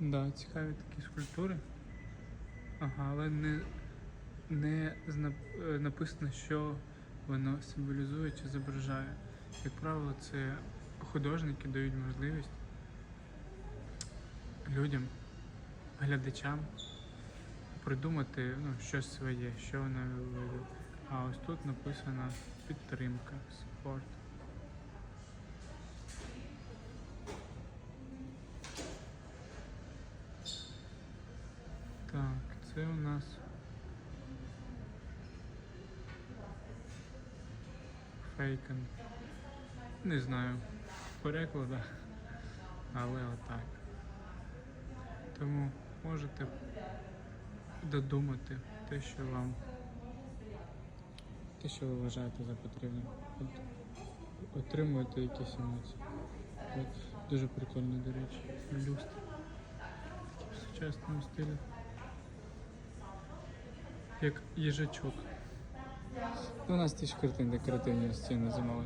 Да, цікаві такі скульптури. Ага, але не, не е, написано, що воно символізує чи зображає. Як правило, це художники дають можливість людям, глядачам придумати ну, щось своє, що воно веде. А ось тут написано підтримка, спорт. Так, це у нас фейкен. Не знаю перекладу, але отак. Тому можете додумати те, що вам те, що ви вважаєте за потрібне. От, отримуєте якісь емоції. От, дуже прикольно, до речі, люстра. Такі в сучасному стилі. Як їжачок. У нас ті ж картин декоративні стіни замовлені.